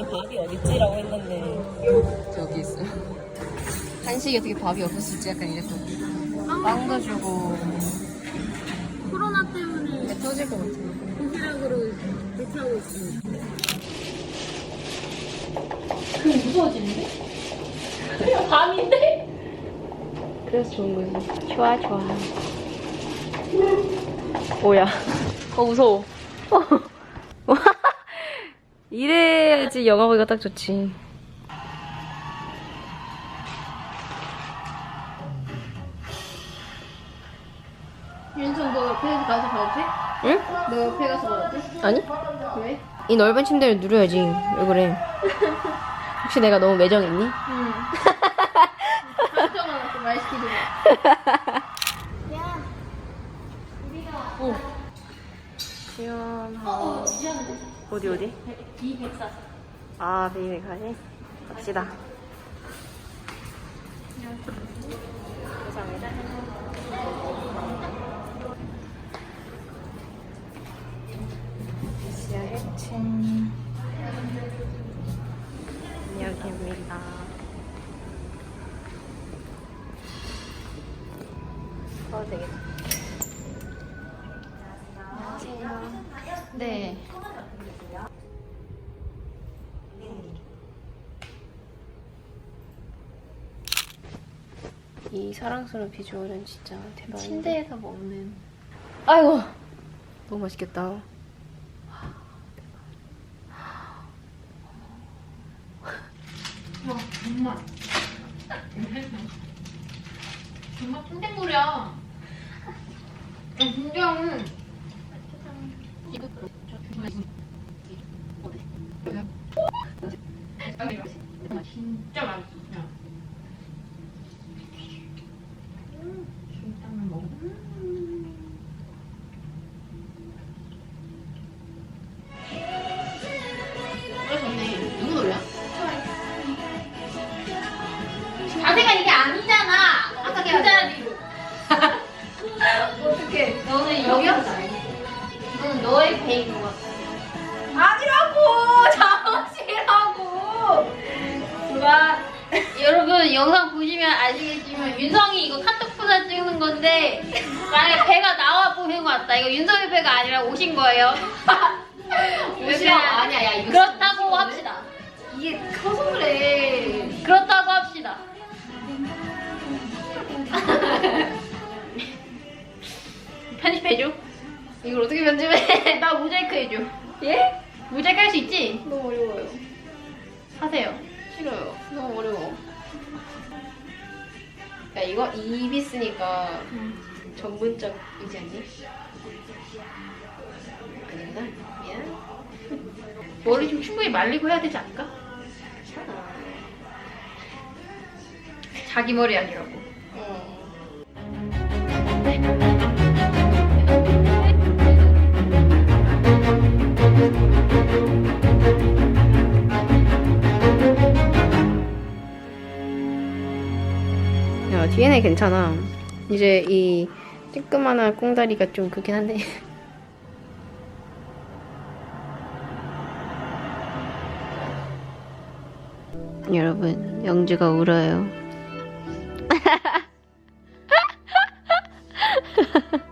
처음에 밥이 어딨지라고 했는데 저기 있어요. 한식이 어떻게 밥이 없었을지 약간 이랬거든요. 빵도 주고 코로나 때문에 터질 것 같아요. 도시락으로 하고 있습니다. 그래서 좋은 거지. 좋아, 좋아. 뭐야. 어, 무서워. 어. 이래야지 영화 보기가 딱 좋지. 윤성 너 옆에 가서 봐도 돼? 응? 너 옆에 가서 봐도 돼? 아니? 왜? 이 넓은 침대를 누려야지. 왜 그래? 혹시 내가 너무 매정 있니? 응. 한정아 말 시키지 마. 시원하고. 어디, 어디? B104. 아, 베이백하지? 갑시다. 감사합니다. 아시아 1층 여기입니다. 어, 되겠다. 네. 이 사랑스러운 비주얼은 진짜 대박인데. 침대에서 먹는. 아이고 너무 맛있겠다. 와 정말. 정말 찐텐물이야. 진짜. 진짜 너는 여기였어. 이건 너의 배인 것 같아. 아니라고! 잠옷이라고! 좋아. 여러분, 영상 보시면 아시겠지만, 윤성이 이거 카톡 프사 찍는 건데, 만약에 배가 나와 보이는 것 같다. 이거 윤성이 배가 아니라 오신 거예요. 옷이랑 아니야, 야, 이거 그렇다고 합시다. 이게 커서 그래. 편집해줘. 이걸 어떻게 편집해? 나 모자이크 해줘. 예? 모자이크 할 수 있지? 너무 어려워요. 하세요. 싫어요. 너무 어려워. 야 이거 입이 쓰니까 전문적이지 않니? 아닌가? 미안. 머리 좀 충분히 말리고 해야 되지 않을까? 자기 머리 아니라고. 괜찮아. 이제 이 쬐끄만한 꽁다리가 좀 그렇긴 한데. 여러분 영주가 울어요.